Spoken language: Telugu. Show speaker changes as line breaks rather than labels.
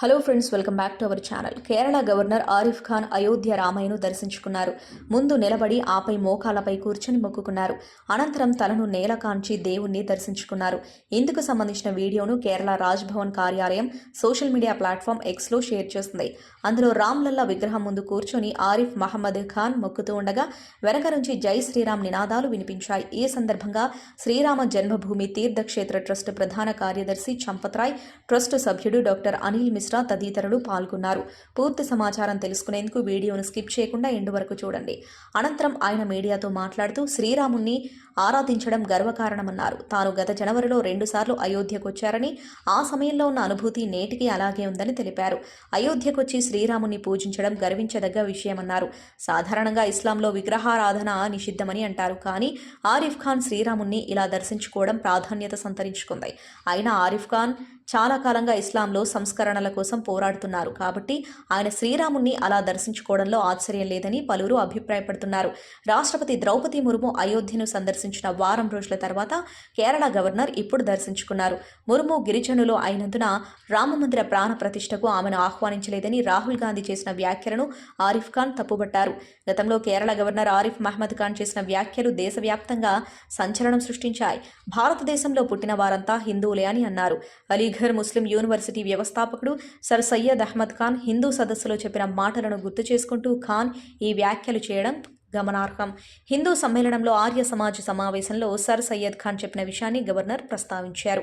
Hello friends welcome back to our channel. Kerala governor Arif Khan Ayodhya రామయ్యను దర్శించుకున్నారు. ముందు నిలబడి ఆపై మోకాలపై కూర్చొని మొక్కుకున్నారు. అనంతరం తలను నేల కాంచి దేవుణ్ణి దర్శించుకున్నారు. ఇందుకు సంబంధించిన వీడియోను కేరళ రాజ్భవన్ కార్యాలయం సోషల్ మీడియా ప్లాట్ఫామ్ ఎక్స్లో షేర్ చేస్తుంది. అందులో రామ్లల్లా విగ్రహం ముందు కూర్చొని ఆరిఫ్ మహమ్మద్ ఖాన్ మొక్కుతూ ఉండగా వెనక నుంచి జై శ్రీరామ్ నినాదాలు వినిపించాయి. ఈ సందర్భంగా శ్రీరామ జన్మభూమి తీర్థక్షేత్ర ట్రస్ట్ ప్రధాన కార్యదర్శి చంపత్రాయ్ ట్రస్ట్ సభ్యుడు డాక్టర్ అనిల్ మిశ్ర తదితరులు పాల్గొన్నారు. పూర్తి సమాచారం తెలుసుకునేందుకు వీడియోను స్కిప్ చేయకుండా ఎండు వరకు చూడండి. అనంతరం ఆయన మీడియాతో మాట్లాడుతూ శ్రీరాముణ్ణి ఆరాధించడం గర్వకారణమన్నారు. తాను గత జనవరిలో రెండుసార్లు అయోధ్యకు వచ్చారని ఆ సమయంలో ఉన్న అనుభూతి నేటికి అలాగే ఉందని తెలిపారు. అయోధ్యకొచ్చి శ్రీరాముని పూజించడం గర్వించదగ్గ విషయమన్నారు. సాధారణంగా ఇస్లాంలో విగ్రహారాధన నిషిద్ధమని అంటారు. కానీ ఆరిఫ్ ఖాన్ శ్రీరాముణ్ణి ఇలా దర్శించుకోవడం ప్రాధాన్యత సంతరించుకుంది. అయినా ఆరిఫ్ ఖాన్ చాలా కాలంగా ఇస్లాంలో సంస్కరణలకు కోసం పోరాడుతున్నారు. కాబట్టి ఆయన శ్రీరాముణ్ణి అలా దర్శించుకోవడంలో ఆశ్చర్యం లేదని పలువురు అభిప్రాయపడుతున్నారు. రాష్ట్రపతి ద్రౌపది ముర్ము అయోధ్యను సందర్శించిన వారం రోజుల తర్వాత కేరళ గవర్నర్ ఇప్పుడు దర్శించుకున్నారు. ముర్ము గిరిజనులు అయినందున రామమందిర ప్రాణ ప్రతిష్టకు ఆమెను ఆహ్వానించలేదని రాహుల్ గాంధీ చేసిన వ్యాఖ్యలను ఆరిఫ్ ఖాన్ తప్పుబట్టారు. గతంలో కేరళ గవర్నర్ ఆరిఫ్ మహ్మద్ ఖాన్ చేసిన వ్యాఖ్యలు దేశవ్యాప్తంగా సంచలనం సృష్టించాయి. భారతదేశంలో పుట్టిన వారంతా హిందువులే అని అన్నారు. అలీఘర్ ముస్లిం యూనివర్సిటీ వ్యవస్థాపకుడు సర్ సయ్యద్ అహ్మద్ ఖాన్ హిందూ సదస్సులో చెప్పిన మాటలను గుర్తు చేసుకుంటూ ఖాన్ ఈ వ్యాఖ్యలు చేయడం గమనార్హం. హిందూ సమ్మేళనంలో ఆర్య సమాజ్ సమావేశంలో సర్ సయ్యద్ ఖాన్ చెప్పిన విషయాన్ని గవర్నర్ ప్రస్తావించారు.